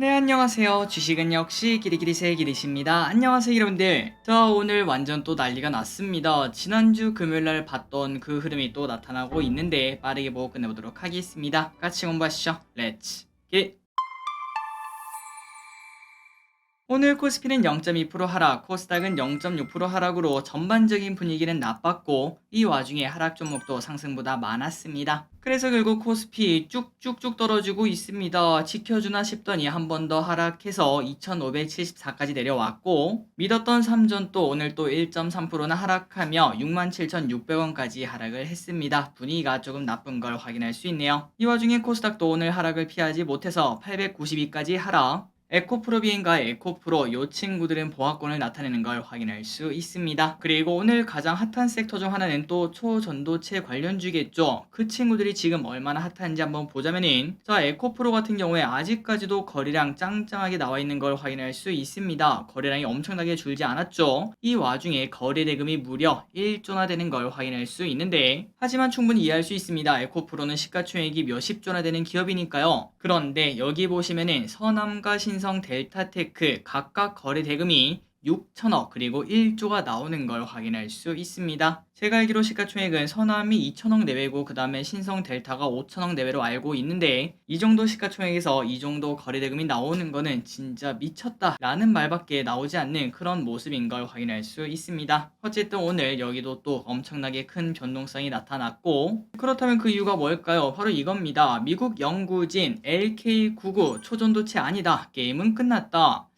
네, 안녕하세요. 주식은 역시 기리기리새 기리십니다. 안녕하세요, 여러분들. 자, 오늘 완전 또 난리가 났습니다. 지난주 금요일날 봤던 그 흐름이 또 나타나고 있는데 빠르게 보고 끝내보도록 하겠습니다. 같이 공부하시죠. 렛츠 기! 오늘 코스피는 0.2% 하락, 코스닥은 0.6% 하락으로 전반적인 분위기는 나빴고 이 와중에 하락 종목도 상승보다 많았습니다. 그래서 결국 코스피 쭉쭉쭉 떨어지고 있습니다. 지켜주나 싶더니 한 번 더 하락해서 2574까지 내려왔고 믿었던 삼전도 오늘 또 1.3%나 하락하며 67,600원까지 하락을 했습니다. 분위기가 조금 나쁜 걸 확인할 수 있네요. 이 와중에 코스닥도 오늘 하락을 피하지 못해서 892까지 하락 에코프로비인과 에코프로 요 친구들은 보합권을 나타내는 걸 확인할 수 있습니다. 그리고 오늘 가장 핫한 섹터 중 하나는 또 초전도체 관련주겠죠. 그 친구들이 지금 얼마나 핫한지 한번 보자면은 자 에코프로 같은 경우에 아직까지도 거래량 짱짱하게 나와 있는 걸 확인할 수 있습니다. 거래량이 엄청나게 줄지 않았죠. 이 와중에 거래 대금이 무려 1조나 되는 걸 확인할 수 있는데 하지만 충분히 이해할 수 있습니다. 에코프로는 시가총액이 몇십 조나 되는 기업이니까요. 그런데 여기 보시면은 서남과 신 신성 델타테크 각각 거래 대금이 6천억 그리고 1조가 나오는 걸 확인할 수 있습니다. 제가 알기로 시가총액은 서남이 2천억 내외고 그 다음에 신성 델타가 5천억 내외로 알고 있는데 이 정도 시가총액에서 이 정도 거래대금이 나오는 거는 진짜 미쳤다 라는 말밖에 나오지 않는 그런 모습인 걸 확인할 수 있습니다. 어쨌든 오늘 여기도 또 엄청나게 큰 변동성이 나타났고 그렇다면 그 이유가 뭘까요? 바로 이겁니다. 미국 연구진 LK99 초전도체 아니다. 게임은 끝났다.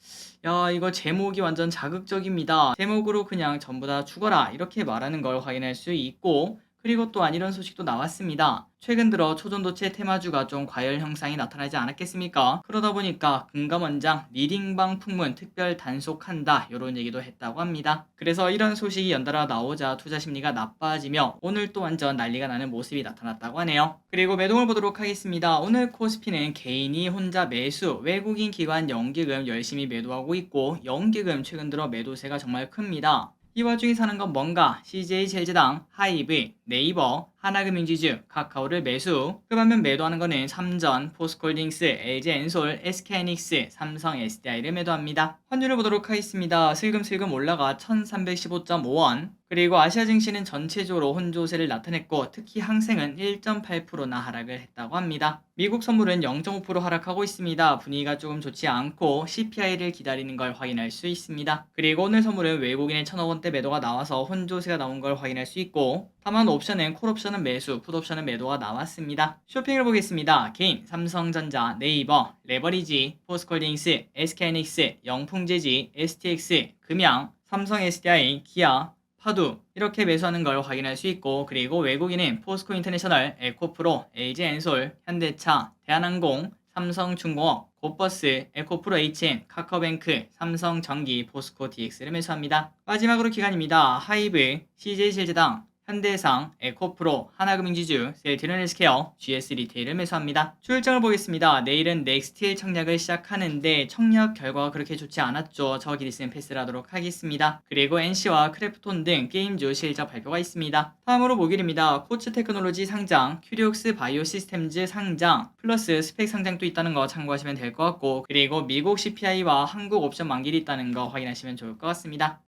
야, 이거 제목이 완전 자극적입니다. 제목으로 그냥 전부 다 죽어라. 이렇게 말하는 걸 확인할 수 있고, 그리고 또안 이런 소식도 나왔습니다. 최근 들어 초전도체 테마주가 좀 과열 형상이 나타나지 않았겠습니까? 그러다 보니까 금감원장 리딩방 풍문 특별 단속한다 이런 얘기도 했다고 합니다. 그래서 이런 소식이 연달아 나오자 투자 심리가 나빠지며 오늘 또 완전 난리가 나는 모습이 나타났다고 하네요. 그리고 매동을 보도록 하겠습니다. 오늘 코스피는 개인이 혼자 매수, 외국인 기관 연기금 열심히 매도하고 있고 연기금 최근 들어 매도세가 정말 큽니다. 이 와중에 사는 건 뭔가? CJ 제일제당, 하이브, 네이버, 하나금융지 주, 카카오를 매수. 그 반면 매도하는 것은 삼전, 포스콜딩스, LG엔솔, SK하이닉스, 삼성 SDI를 매도합니다. 환율을 보도록 하겠습니다. 슬금슬금 올라가 1315.5원. 그리고 아시아 증시는 전체적으로 혼조세를 나타냈고 특히 항생은 1.8%나 하락을 했다고 합니다. 미국 선물은 0.5% 하락하고 있습니다. 분위기가 조금 좋지 않고 CPI를 기다리는 걸 확인할 수 있습니다. 그리고 오늘 선물은 외국인의 천억 원대 매도가 나와서 혼조세가 나온 걸 확인할 수 있고 다만 옵션은 콜옵션 은 매수, 풋 옵션은 매도가 나왔습니다. 쇼핑을 보겠습니다. 개인, 삼성전자, 네이버, 레버리지, 포스콜딩스, SK하이닉스, 영풍제지, STX, 금양, 삼성 SDI, 기아, 파두 이렇게 매수하는 걸 확인할 수 있고 그리고 외국인은 포스코 인터내셔널, 에코프로, LG엔솔, 현대차, 대한항공, 삼성중공업, 고버스, 에코프로 HN, 카카오뱅크, 삼성전기, 포스코 DX를 매수합니다. 마지막으로 기간입니다. 하이브, CJ실제당, 현대해상, 에코프로, 하나금융지주, 셀티론헬스케어, GS 리테일을 매수합니다. 출장을 보겠습니다. 내일은 넥스틸 청약을 시작하는데 청약 결과가 그렇게 좋지 않았죠. 저 길이스는 패스를 하도록 하겠습니다. 그리고 NC와 크래프톤 등 게임주 실적 발표가 있습니다. 다음으로 목요일입니다. 코츠 테크놀로지 상장, 큐리옥스 바이오 시스템즈 상장, 플러스 스펙 상장도 있다는 거 참고하시면 될 것 같고 그리고 미국 CPI와 한국 옵션 만기이 있다는 거 확인하시면 좋을 것 같습니다.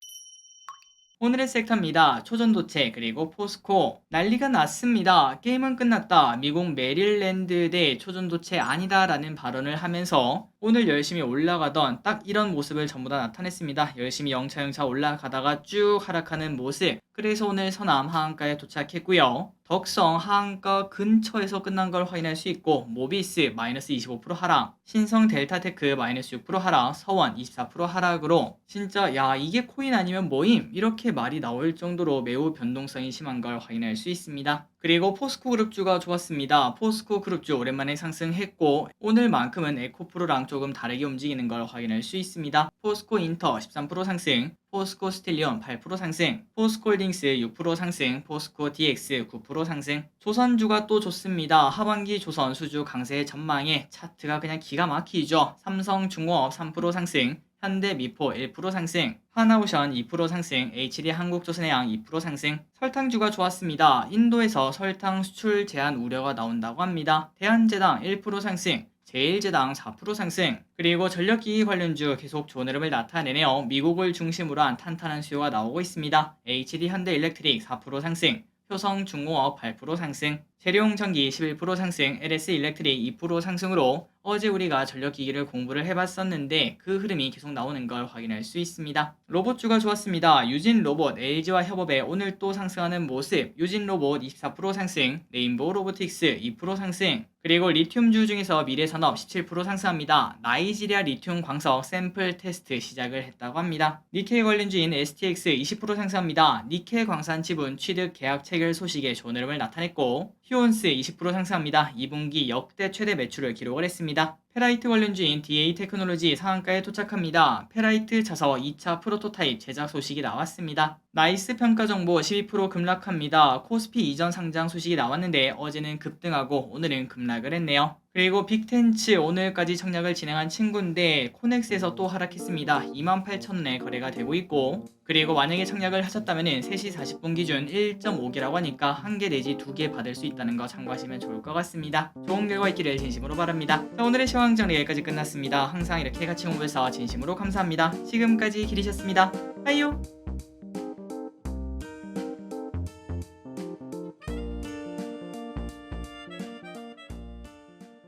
오늘의 섹터입니다. 초전도체 그리고 포스코 난리가 났습니다. 게임은 끝났다. 미국 메릴랜드 대 초전도체 아니다 라는 발언을 하면서 오늘 열심히 올라가던 딱 이런 모습을 전부 다 나타냈습니다. 열심히 영차영차 올라가다가 쭉 하락하는 모습. 그래서 오늘 서남 하한가에 도착했고요. 덕성 하한가 근처에서 끝난 걸 확인할 수 있고 모비스 마이너스 25% 하락, 신성 델타테크 마이너스 6% 하락, 서원 24% 하락으로 진짜 야 이게 코인 아니면 뭐임 이렇게 말이 나올 정도로 매우 변동성이 심한 걸 확인할 수 있습니다. 그리고 포스코 그룹주가 좋았습니다. 포스코 그룹주 오랜만에 상승했고 오늘만큼은 에코프로랑 조금 다르게 움직이는 걸 확인할 수 있습니다. 포스코 인터 13% 상승, 포스코 스틸리온 8% 상승, 포스콜딩스 6% 상승, 포스코 DX 9% 상승. 조선주가 또 좋습니다. 하반기 조선 수주 강세 전망에 차트가 그냥 기가 막히죠. 삼성 중공업 3% 상승, 현대미포 1% 상승, 하나오션 2% 상승, HD 한국조선해양 2% 상승, 설탕주가 좋았습니다. 인도에서 설탕 수출 제한 우려가 나온다고 합니다. 대한제당 1% 상승, 제일제당 4% 상승, 그리고 전력기기 관련주 계속 좋은 흐름을 나타내네요. 미국을 중심으로 한 탄탄한 수요가 나오고 있습니다. HD 현대 일렉트릭 4% 상승, 효성 중공업 8% 상승, 재룡전기 11% 상승, LS 일렉트릭 2% 상승으로 어제 우리가 전력기기를 공부를 해봤었는데 그 흐름이 계속 나오는 걸 확인할 수 있습니다. 로봇주가 좋았습니다. 유진 로봇 LG와 협업해 오늘 또 상승하는 모습, 유진 로봇 24% 상승, 레인보우 로보틱스 2% 상승, 그리고 리튬주 중에서 미래산업 17% 상승합니다. 나이지리아 리튬 광석 샘플 테스트 시작을 했다고 합니다. 니켈 관련주인 STX 20% 상승합니다. 니켈 광산 지분 취득 계약 체결 소식에 좋은 흐름을 나타냈고 휴온스 20% 상승합니다. 2분기 역대 최대 매출을 기록을 했습니다. 감사합니다. 페라이트 관련주인 DA 테크놀로지 상한가에 도착합니다. 페라이트 자서 2차 프로토타입 제작 소식이 나왔습니다. 나이스 평가 정보 12% 급락합니다. 코스피 이전 상장 소식이 나왔는데 어제는 급등하고 오늘은 급락을 했네요. 그리고 빅텐츠 오늘까지 청약을 진행한 친구인데 코넥스에서 또 하락했습니다. 28,000원에 거래가 되고 있고 그리고 만약에 청약을 하셨다면 3시 40분 기준 1.5개라고 하니까 한 개 내지 두 개 받을 수 있다는 거 참고하시면 좋을 것 같습니다. 좋은 결과 있기를 진심으로 바랍니다. 자, 오늘의 시황 정리 여기까지 끝났습니다. 항상 이렇게 같이 공부해서 진심으로 감사합니다. 지금까지 길이셨습니다. 빠이요!